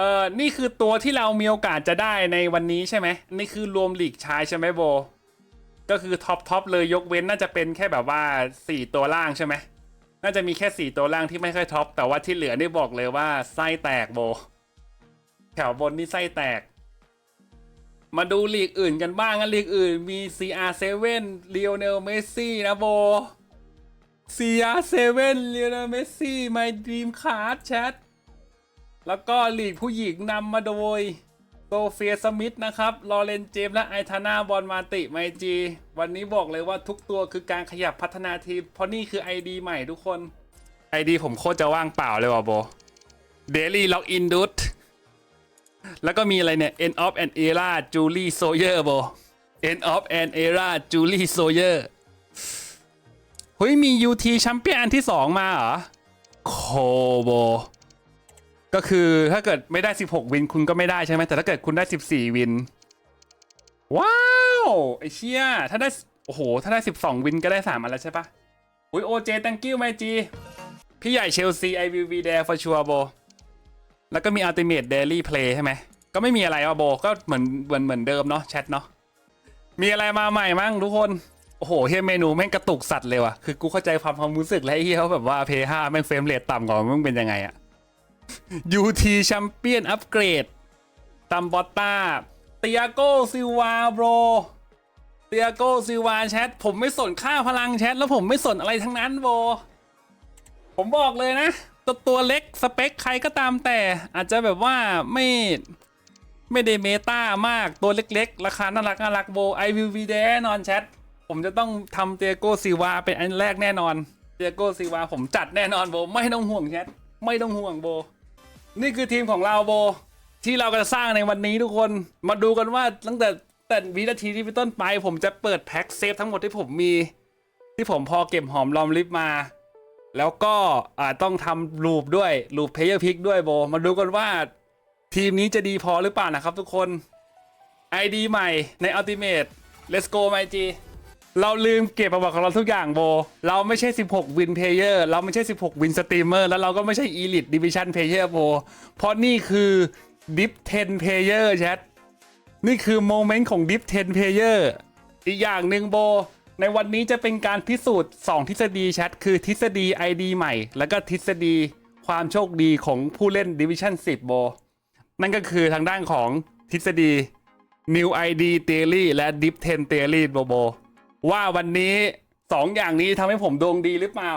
ออนี่คือตัวที่เรามีโอกาสจะได้ในวันนี้ใช่ไหมนี่คือรวมหลีกชายใช่ไหมโบ ก็คือท็อปท็อปเลยยกเว้นน่าจะเป็นแค่แบบว่าสี่ตัวล่างใช่ไหมน่าจะมีแค่สี่ตัวล่างที่ไม่ค่อยท็อปแต่ว่าที่เหลือนี่บอกเลยว่าไส้แตกโบ แถวบนนี่ไส้แตก มาดูลีกอื่นกันบ้างนะลีกอื่นมี CR7 Lionel Messi นะโบ CR7 Lionel Messi My Dream Card Chat แล้วก็ลีกผู้หญิงนำมาโดยโซเฟียสมิธนะครับลอเรนเจมและไอธานาบอลมาติไมจี วันนี้บอกเลยว่าทุกตัวคือการขยับพัฒนาทีม เพราะนี่คือ ID ใหม่ทุกคน ID ผมโคตรจะว่างเปล่าเลยว่ะโบ Daily Login Dude แล้วก็มีอะไรเนี่ย End of an Era Julie Sawyer โบ End of an Era Julie Sawyer เฮ้ยมี UT แชมเปี้ยนอันที่ 2 มาเหรอ โคโบ ก็คือถ้าเกิดไม่ได้ 16 วินคุณก็ไม่ได้ใช่ไหมแต่ถ้าเกิดคุณได้ 14 วิน ว้าวไอเชี่ยถ้าได้โอ้โห ถ้าได้ 12 วินก็ได้ 3 อันแล้วใช่ปะอุ้ยโอเจ thank you ไมจีพี่ใหญ่เชลซี I will be there for sure โบแล้วก็มี Ultimate Daily Play ใช่ไหมก็ไม่มีอะไรอะโบก็เหมือนเหมือนเหมือนเดิมเนาะแชทเนาะมีอะไรมาใหม่มั้งทุกคนโอ้โหเฮียเมนูแม่งกระตุกสัตว์เลยว่ะคือกูเข้าใจความความรู้สึกแล้วไอ้เฮียเขาแบบว่าเพย์ห้าแม่งเฟรมเรทต่ำกว่ามึงเป็นยังไงอะ UT แชมเปี้ยนอัปเกรดตัมบอตตาเตียโกซิวาโบรเตียโกซิวาแชทผมไม่สนค่าพลังแชทแล้วผมไม่สนอะไรทั้งนั้นโบ ผมบอกเลยนะ ตัวตัวเล็กสเปคใครก็ตามแต่อาจจะแบบว่าไม่ไม่ได้เมตามากตัวเล็กๆ ราคาน่ารักน่ารักโบ I will be there แน่นอนแชทผมจะต้องทำเตียโกซิวาเป็นอันแรกแน่นอนเตียโกซิวาผมจัดแน่นอนโบ ไม่ต้องห่วงแชทไม่ต้องห่วงโบ นี่คือทีมของเราโบ ที่เราจะสร้างในวันนี้ทุกคนมาดูกันว่าตั้งแต่แต่วินาทีที่เป็นต้นไป ผมจะเปิดแพ็คเซฟทั้งหมดที่ผมมี ที่ผมพอเก็บหอมรอมริบมา แล้วก็อ่าต้องทำลูปด้วยลูปเพย์พิกด้วยโบ มาดูกันว่าทีมนี้จะดีพอหรือเปล่านะครับทุกคน ID ใหม่ใน Ultimate Let's go ไมจี เราลืมเก็บประวัติของเราทุกอย่างโบ เราไม่ใช่ 16 วินเพลเยอร์ เราไม่ใช่ 16 วินสตรีมเมอร์ แล้วเราก็ไม่ใช่ Elite Division Player โบ เพราะนี่คือ Dip 10 Player แชท นี่คือโมเมนต์ของ Dip 10 Player อีกอย่างหนึ่งโบ ในวันนี้จะเป็นการพิสูจน์ 2 ทฤษฎีแชท คือทฤษฎี ID ใหม่ แล้วก็ทฤษฎีความโชคดีของผู้เล่น Division 10 โบ นั่นก็คือทางด้านของทฤษฎี New ID Theory และ Deep 10 Theory โบโบ ว่าวันนี้2องอย่างนี้ทำให้ผมดวงดีหรือเปล่า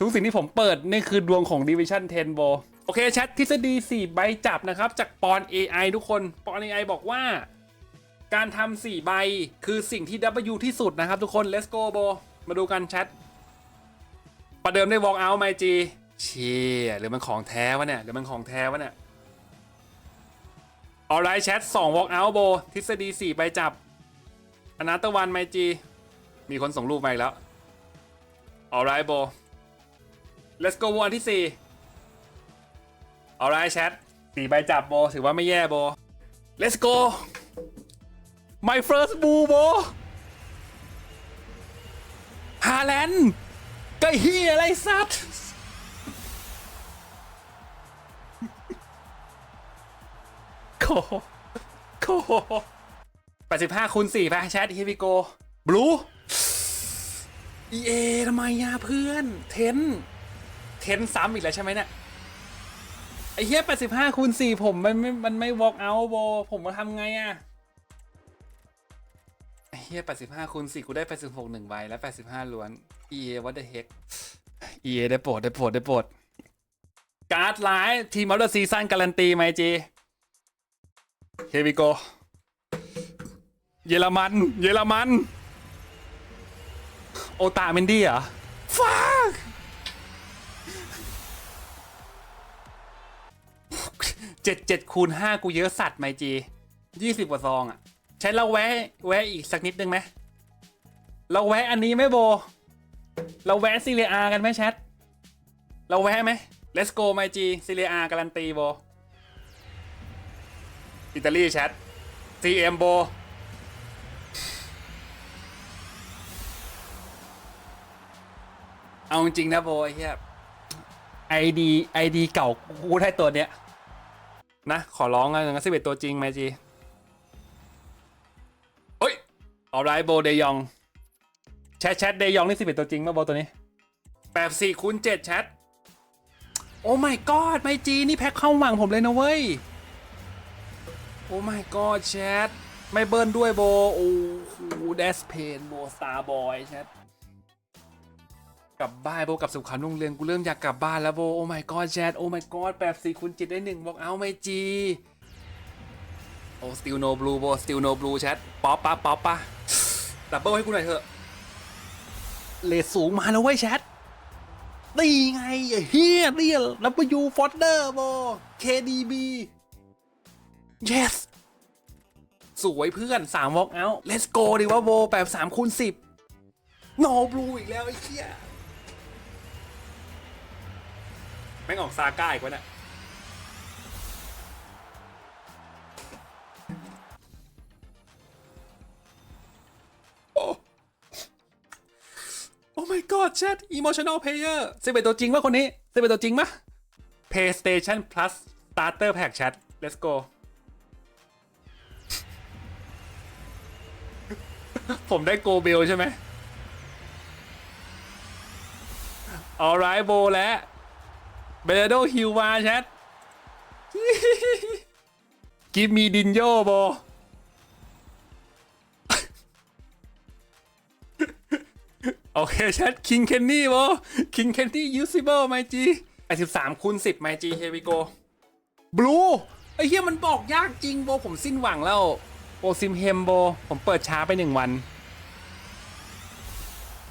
ทุกสิ่งที่ผมเปิดนี่คือดวงของ Division 10 โบโอเคแชททฤษฎี 4 ใบจับนะครับ จากปอน AI ทุกคนปอน AI บอกว่า การทำ4ใบคือสิ่งที่ W ที่สุดนะครับทุกคน let's go โบมาดูกันแชทประเดิมได้ walk out ไมจีเชี่ยหรือมันของแท้วะเนี่ยหรือมันของแท้วะเนี่ยออ right แชท2 walk out โบทฤษฎี4ใบจับ อนาตวันไมจี มีคนส่งรูปมาอีกแล้วออ right โบ let's go วันที่4ออ right แชท4ใบจับโบถือว่าไม่แย่โบ let's go my first boo โบฮาแลนด์ก็เฮียอะไรสัตว์โคโค แปดสิบห้าคูณสี่ไปแชทเฮวิโกบลูเอเอทำไมอะเพื่อน เทน เทนซ้ำอีกแล้วใช่ไหมเนี่ยไอ้เหี้ยแปดสิบห้าคูณสี่ผมมันไม่มันไม่วอล์กเอาโบ ผมมาทำไงอะไอ้เหี้ยแปดสิบห้าคูณสี่กูได้แปดสิบหกหนึ่งใบและแปดสิบห้าล้วน EA what the heck EA ได้โปรดได้โปรดได้โปรดการ์ดไลท์ทีมออเดอร์ซีซั่นการันตีไหมจี Here we go เยอรมัน เยอรมัน โอตาเมนดี้เหรอฟ้าเจ็ดเจ็ดคูณห้ากูเยอะสัตว์ไหมจียี่สิบกว่าซองอะ ใช้เราแวะ แวะอีกสักนิดนึงไหมเราแวะอันนี้ไหมโบ เราแวะซีเรียอากันไหมแชท เราแวะไหม let's go ไมจีซีเรียอาการันตีโบ อิตาลีแชท CM โบ เอาจริงนะโบไอ้เหี้ยไอดีไอดีเก่ากูได้ตัวเนี้ย นะ ขอร้องนะงั้นสิบเอ็ดตัวจริงไหมจีเฮ้ยเอาไรโบเดยอง แชทแชทเดยองนี่สิบเอ็ดตัวจริงป่ะโบตัวนี้แปดสี่คูณเจ็ดแชท โอ้ my god ไม่จีนี่แพ็คเข้าหวังผมเลยนะเว้ย โอ้ my god แชท ไม่เบิ้ลด้วยโบ โอ้โหเดสเพนโบสตาร์บอยแชท กลับบ้านโบกลับสุขขันโรงเรียนกูเริ่มอยากกลับบ้านแล้วโบโอ้ my god แชทโอ้ my god แปดสี่คูณเจ็ดได้หนึ่งบอกเอาไม่จีโอ้ still no blue โบ still no blue แชทป๊อปปะป๊อปปะดับเบิลให้กูหน่อยเถอะเลทสูงมาแล้วเว้ยแชทนี่ไงเฮียเรียล W Fodder โบ KDB yes สวยเพื่อน3 walk out let's go ดีว่าโบแบบ3คูณ10 no blue อีกแล้วไอ้เฮีย แม่งออกซาก้าอีกวะเนี่ยโอ้โอ้ my god แชท emotional player สิบเอ็ดตัวจริงปะคนนี้สิบเอ็ดตัวจริงปะ PlayStation Plus Starter Pack Chat let's go ผมได้โกเบลใช่ไหม alright โบและ เบลโดฮิวมาแชทกิฟมีดินโยโบโอเคแชทคิงเคนนี่โบคิงเคนนี่ยูซิเบิลไมจีไอสิบสามคูณสิบไมจีเฮวิโกบลูไอเฮียมันบอกยากจริงโบผมสิ้นหวังแล้วโอซิมเฮมโบ ผมเปิดช้าไปหนึ่งวัน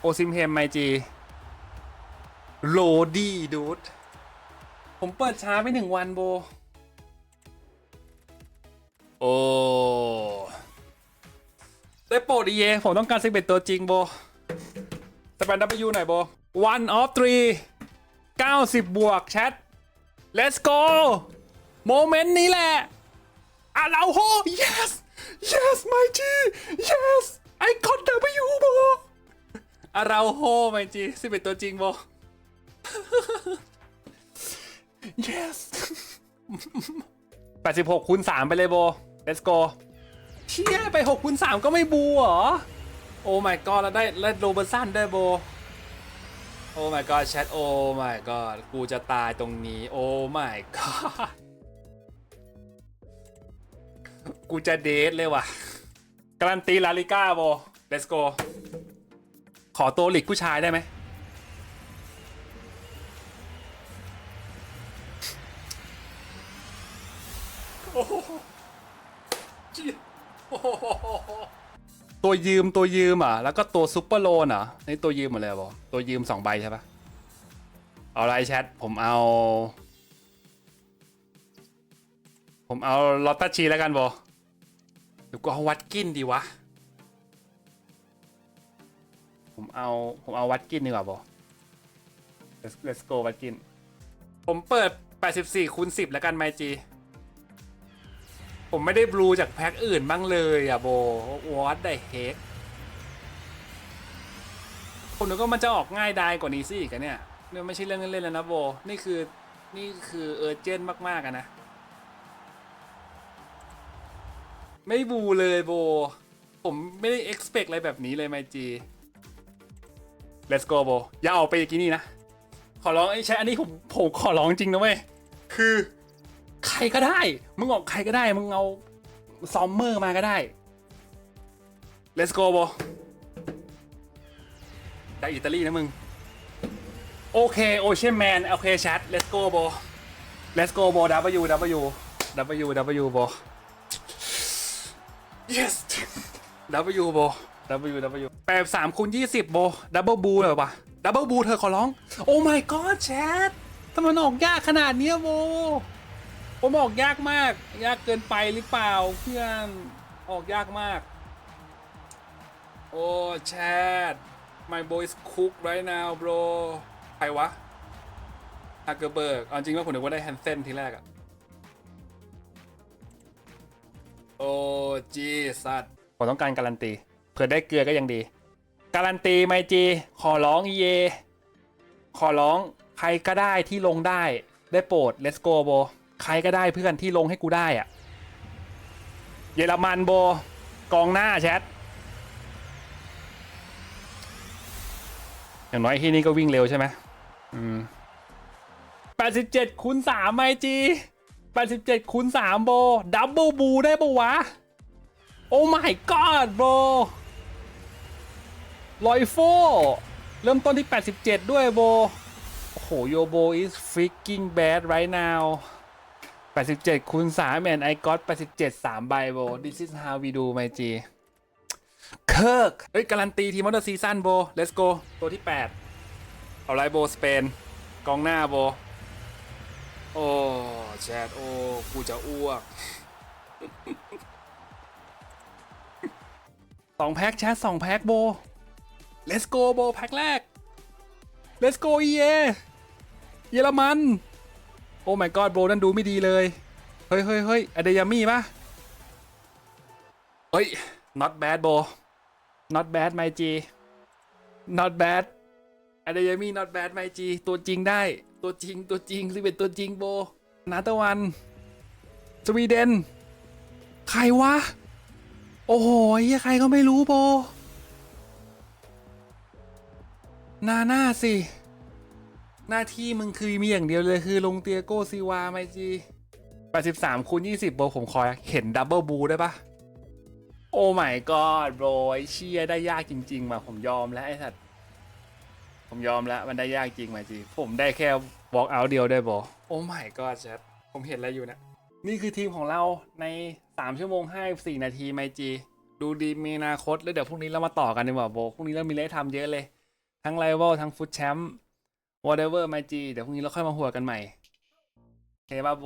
โอซิมเฮมไมจีโลดี้ดูด ผมเปิดช้าไปหนึ่งวันโบ โอ้ได้โปรดอีเย ผมต้องการสิบเอ็ดตัวจริงโบสแปนดับยูหน่อยโบ one of three 90 บวกแชท let's go โมเมนต์นี้แหละอะเราโฮ yes yes my G yes I got W โบอะเราโฮ my G สิบเอ็ดตัวจริงโบ yes 86คูณ3ไปเลยโบ let's go เชี่ยไป6คูณ3ก็ไม่บูเหรอ โอ้ my god แล้วได้แล้วโรเบอร์สันด้วยโบ โอ้ my god แชทโอ้ my god กูจะตายตรงนี้ โอ้ my god กูจะเดทเลยว่ะ การันตีลาลิก้าโบ let's go ขอตัวหลีกผู้ชายได้ไหม ตัวยืมตัวยืมอะ แล้วก็ตัวซุปเปอร์โลนอะนี่ตัวยืมหมดเลยบอตัวยืมสองใบใช่ปะเอาไรแชทผมเอา ผมเอาลอตตาชีแล้วกันบอหรือกูเอาวัดกินดีวะ ผมเอาผมเอาวัดกินดีกว่าบอ let's let's go วัดกิน ผมเปิด 84คูณ10 แล้วกันไมจี ผมไม่ได้บลูจากแพ็คอื่นบ้างเลยอะโบวอตไดเฮกผมนึกว่ามันจะออกง่ายดายกว่านี้สิกันเนี่ยเนี่ยไม่ใช่เรื่องเล่นๆแล้วนะโบ นี่คือนี่คือเออร์เจนมากๆอะนะ ไม่บูเลยโบ ผมไม่ได้ expect อะไรแบบนี้เลยไมจี let's go โบ อย่าออกไปอย่างนี้นะ ขอร้องไอ้ใช้อันนี้ผมผมขอร้องจริงนะเว้ย คือ ใครก็ได้ มึงออกใครก็ได้ มึงเอาซอมเมอร์มาก็ได้ let's go โบจากอิตาลีนะมึง โอเคโอเชียนแมนโอเคแชท let's go โบ let's go โบ W W W W โบ yes W โบ W W แปดสามคูณยี่สิบโบดับเบิลบูเลยปะดับเบิลบูเธอขอร้อง โอ้ my god แชททำไมออกยากขนาดนี้โบ ผมออกยากมาก ยากเกินไปหรือเปล่าเพื่อนออกยากมาก โอ้แชท my boys cook right now bro ใครวะฮักเกอร์เบิร์กจริงว่าผมนึกว่าได้แฮนเซนทีแรกอะโอ้จีสัตผมต้องการการันตี เผื่อได้เกลือก็ยังดี การันตีไมจี ขอร้องเย ขอร้องใครก็ได้ที่ลงได้ ได้โปรด let's go โบ ใครก็ได้เพื่อนที่ลงให้กูได้อะเยอรมันโบกองหน้าแชทอย่างน้อยที่นี่ก็วิ่งเร็วใช่ไหมอืมแปดสิบเจ็ดคูณสามไมจีแปดสิบเจ็ดคูณสามโบ ดับเบิลบูได้ปะวะ โอ้ my god โบลอยโฟเริ่มต้นที่ 87 ด้วยโบ โอ้โห โยโบ is freaking bad right now 87คูณ3 and I got 87 3ใบโบ this is how we do my G เคิร์กเฮ้ยการันตีทีมอเตอร์ซีซั่นโบ let's go ตัวที่ 8 เอาไรโบสเปน กองหน้าโบ โอ้แชทโอ้ กูจะอ้วกสองแพ็คแชทสองแพ็คโบ let's go โบ แพ็คแรก let's go เอเยอรมัน โอ้ my god โบนั่นดูไม่ดีเลย เฮ้ยเฮ้ยเฮ้ยอเดยามี่ปะเฮ้ย not bad โบ not bad my G not bad อเดยามี่ not bad my G ตัวจริงได้ ตัวจริง ตัวจริงรีเป็นตัวจริงโบ นาตะวัน สวีเดน ใครวะ โอ้โหยใครก็ไม่รู้โบ นาหน้าสิ หน้าที่มึงคือมีอย่างเดียวเลยคือลงเตียโกซีวาไมจี83คูณ20โบผมขอเห็นดับเบิลบูได้ปะโอ้ my god โบไอเชียได้ยากจริงๆมาผมยอมแล้วไอ้สัตว์ผมยอมแล้วมันได้ยากจริงมาจีผมได้แค่ walk out เดียวได้โบโอ้ my god แชทผมเห็นอะไรอยู่เนะนี่คือทีมของเราใน 3 ชั่วโมงให้4นาทีไมจีดูดีมีอนาคตแล้วเดี๋ยวพรุ่งนี้เรามาต่อกันดีกว่าโบพรุ่งนี้เรามีอะไรให้ทำเยอะเลย ทั้งไ i เวลทั้งฟุตแชมป์ whatever ไมจีเดี๋ยวพรุ่งนี้เราค่อยมาหัวกันใหม่โอเคบ้าโบ